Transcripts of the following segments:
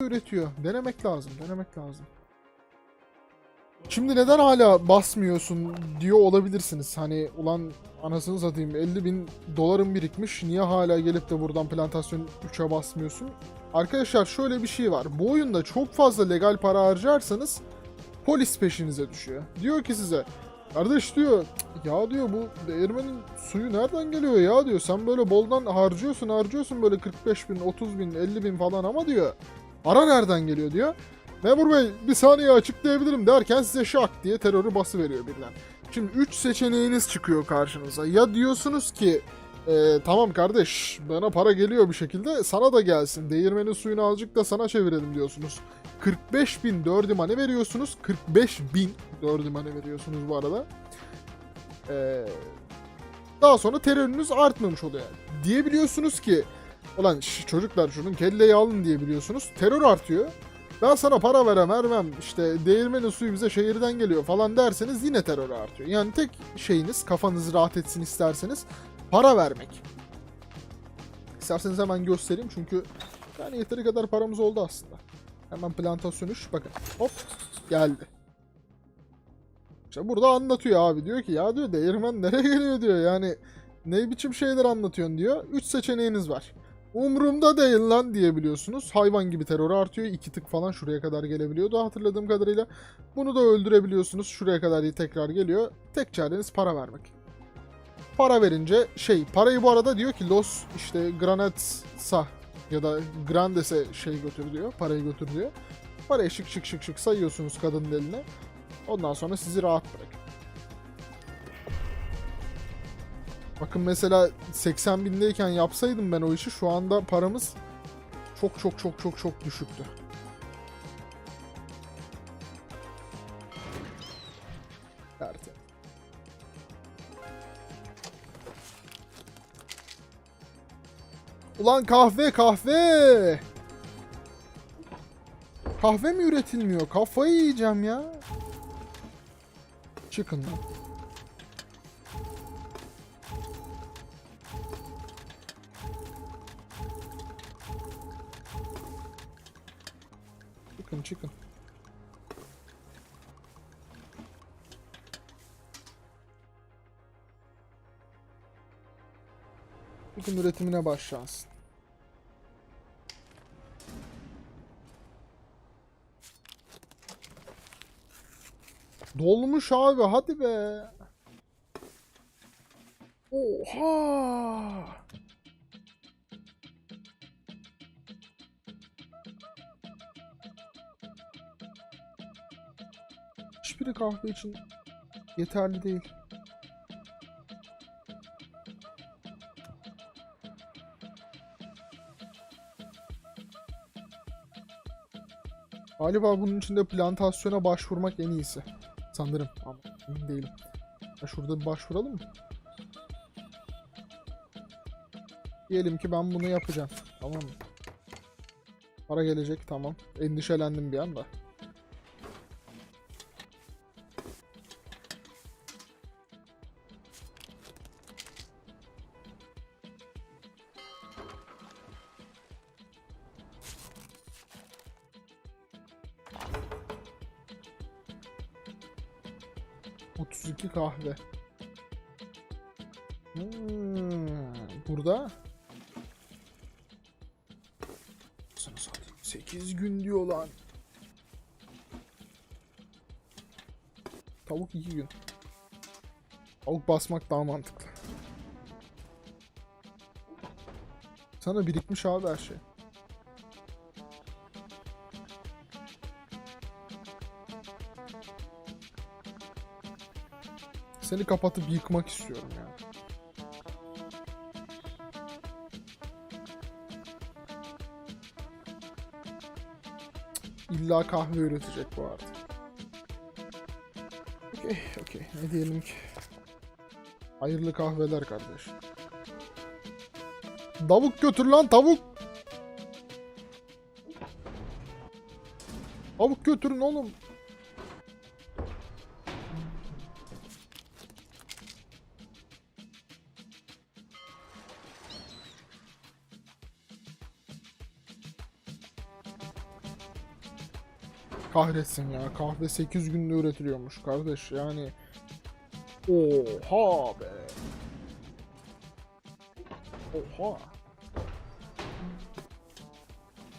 üretiyor. Denemek lazım, denemek lazım. Şimdi neden hala basmıyorsun diyor olabilirsiniz. Hani ulan anasını satayım 50 bin dolarım birikmiş. Niye hala gelip de buradan plantasyon 3'e basmıyorsun? Arkadaşlar şöyle bir şey var. Bu oyunda çok fazla legal para harcarsanız polis peşinize düşüyor. Diyor ki size kardeş diyor "Cık, ya diyor bu değirmenin suyu nereden geliyor ya diyor. Sen böyle boldan harcıyorsun harcıyorsun böyle 45 bin 30 bin 50 bin falan ama diyor para nereden geliyor diyor. Memur bey bir saniye açıklayabilirim derken size şak diye terörü bası veriyor birden. Şimdi 3 seçeneğiniz çıkıyor karşınıza. Ya diyorsunuz ki "E, tamam kardeş bana para geliyor bir şekilde sana da gelsin. Değirmenin suyunu azıcık da sana çevirelim diyorsunuz. 45 bin dördümane veriyorsunuz. 45 bin dördümane veriyorsunuz bu arada. Ee, daha sonra terörünüz artmamış oluyor. Diyebiliyorsunuz ki ulan çocuklar şunun kelleyi alın diyebiliyorsunuz. Terör artıyor. Ben sana para verem vermem işte değirmenin suyu bize şehirden geliyor falan derseniz yine terör artıyor. Yani tek şeyiniz kafanız rahat etsin isterseniz para vermek. İsterseniz hemen göstereyim çünkü yani yeteri kadar paramız oldu aslında. Hemen plantasyon 3 bakın hop geldi. İşte burada anlatıyor abi diyor ki ya diyor değirmen nereye geliyor diyor yani ne biçim şeyler anlatıyorsun diyor. 3 seçeneğiniz var. Umurumda değil lan diyebiliyorsunuz. Hayvan gibi terör artıyor. iki tık falan şuraya kadar gelebiliyordu hatırladığım kadarıyla. Bunu da öldürebiliyorsunuz. Şuraya kadar tekrar geliyor. Tek çareniz para vermek. Para verince şey parayı bu arada diyor ki Los işte Granatsa ya da Grandes'e şey götür diyor. Parayı götür diyor. Parayı şık şık şık şık sayıyorsunuz kadının eline. Ondan sonra sizi rahat bırak. Bakın mesela 80 bindeyken yapsaydım ben o işi şu anda paramız çok çok çok çok çok düşüktü. Tertemiz. Ulan kahve kahve. Kahve mi üretilmiyor? Kafayı yiyeceğim ya. Çıkın lan. Çıkın çıkın. Bugün üretimine başlansın. Dolmuş abi hadi be. Oha. Hiçbiri kahve için yeterli değil. Galiba bunun için de plantasyona başvurmak en iyisi. Sanırım ama emin değilim. Ya şurada bir başvuralım mı? Diyelim ki ben bunu yapacağım. Tamam mı? Para gelecek tamam. Endişelendim bir anda. Otuz iki kahve. Hmm, burada 8 gün diyor lan. Tavuk 2 gün. Tavuk basmak daha mantıklı. Sana birikmiş abi her şey. Seni kapatıp yıkmak istiyorum ya. İlla kahve üretecek bu arada. Okey, okey. Ne diyelim ki? Hayırlı kahveler kardeş. Tavuk götür lan tavuk. Tavuk götürün oğlum. Kahretsin ya. Kahve 8 günde üretiliyormuş kardeş yani. Oha be. Oha.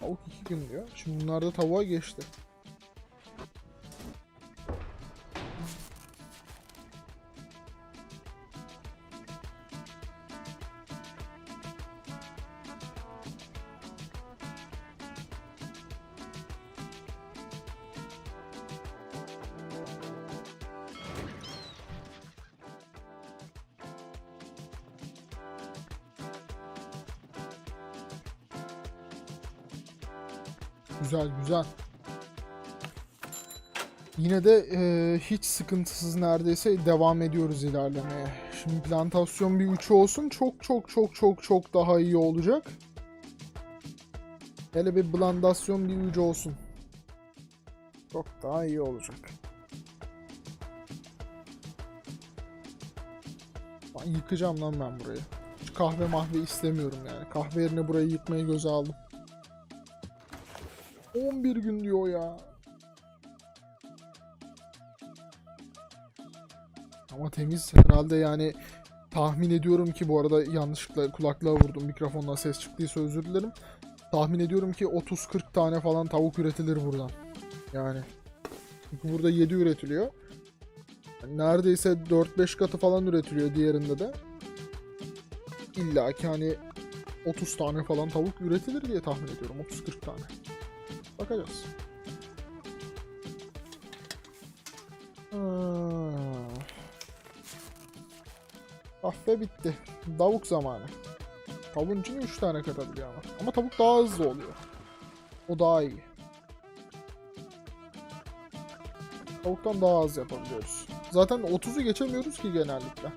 Tavuk 2 gün diyor. Şimdi bunlar da tavuğa geçti. Güzel güzel. Yine de e, hiç sıkıntısız neredeyse devam ediyoruz ilerlemeye. Şimdi plantasyon bir 3 olsun çok çok çok çok çok daha iyi olacak. Hele bir blandasyon bir 3 olsun. Çok daha iyi olacak. Ben yıkacağım lan ben burayı. Hiç kahve mahve istemiyorum yani. Kahve yerine burayı yıkmayı göze aldım. 11 gün diyor ya. Ama temiz herhalde yani tahmin ediyorum ki bu arada yanlışlıkla kulaklığa vurdum mikrofondan ses çıktıysa özür dilerim. Tahmin ediyorum ki 30-40 tane falan tavuk üretilir buradan. Yani. Çünkü burada 7 üretiliyor. Neredeyse 4-5 katı falan üretiliyor diğerinde de. İlla ki hani 30 tane falan tavuk üretilir diye tahmin ediyorum. 30-40 tane. Bakacağız. Kahve bitti. Tavuk zamanı. Tavuğun içine 3 tane katabiliyor ama. Ama tavuk daha hızlı oluyor. O daha iyi. Tavuktan daha az yapabiliyoruz. Zaten 30'u geçemiyoruz ki genellikle.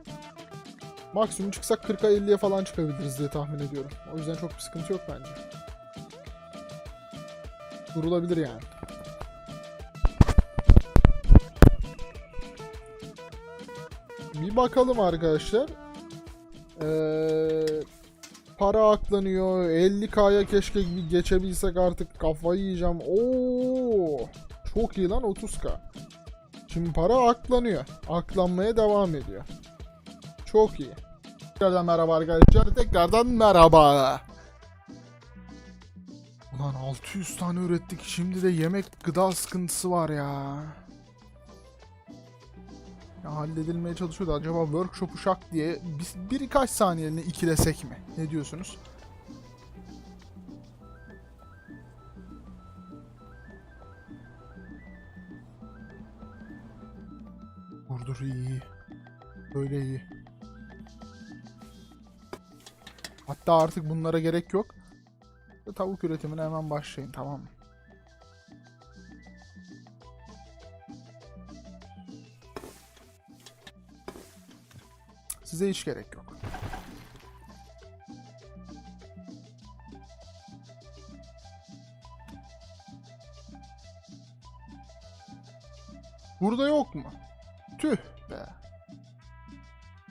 Maksimum çıksak 40'a 50'ye falan çıkabiliriz diye tahmin ediyorum. O yüzden çok bir sıkıntı yok bence. Durulabilir yani. Bir bakalım arkadaşlar. Ee, para aklanıyor. 50k'ya keşke geçebilsek artık kafayı yiyeceğim. Oo, çok iyi lan 30k. Şimdi para aklanıyor. Aklanmaya devam ediyor. Çok iyi. Tekrardan merhaba arkadaşlar. Tekrardan merhaba. Ulan 600 tane ürettik. Şimdi de yemek gıda sıkıntısı var ya. Ya halledilmeye çalışıyordu. Acaba workshop'u şak diye bir, birkaç saniyeliğine ikilesek mi? Ne diyorsunuz? Dur iyi. Böyle iyi. Hatta artık bunlara gerek yok. Tavuk üretimine hemen başlayın tamam mı? Size hiç gerek yok. Burada yok mu? Tüh be.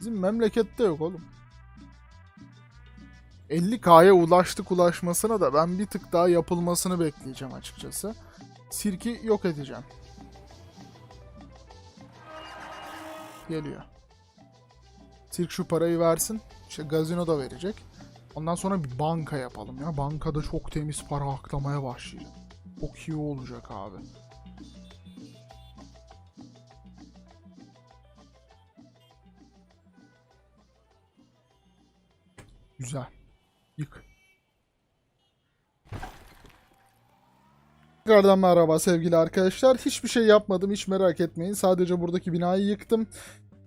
Bizim memlekette yok oğlum. 50K'ya ulaştık ulaşmasına da ben bir tık daha yapılmasını bekleyeceğim açıkçası. Sirki yok edeceğim. Geliyor. Sirk şu parayı versin. İşte gazino da verecek. Ondan sonra bir banka yapalım ya. Bankada çok temiz para aklamaya başlayacak. Çok iyi olacak abi. Güzel. Yık. Tekrardan merhaba sevgili arkadaşlar. Hiçbir şey yapmadım hiç merak etmeyin. Sadece buradaki binayı yıktım.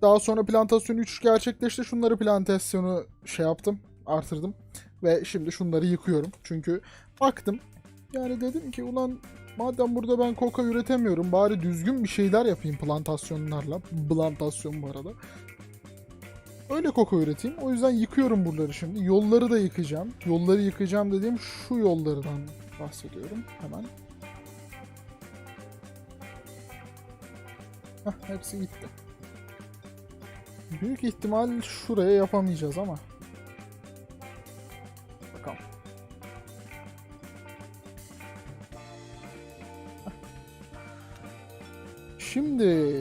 Daha sonra plantasyon 3 gerçekleşti. Şunları plantasyonu şey yaptım, artırdım. Ve şimdi şunları yıkıyorum. Çünkü baktım. Yani dedim ki ulan madem burada ben koka üretemiyorum bari düzgün bir şeyler yapayım plantasyonlarla. Plantasyon bu arada. Öyle koka üreteyim. O yüzden yıkıyorum buraları şimdi. Yolları da yıkacağım. Yolları yıkacağım dediğim şu yollardan bahsediyorum. Hemen. Heh, hepsi gitti. Büyük ihtimal şuraya yapamayacağız ama. Bakalım. Şimdi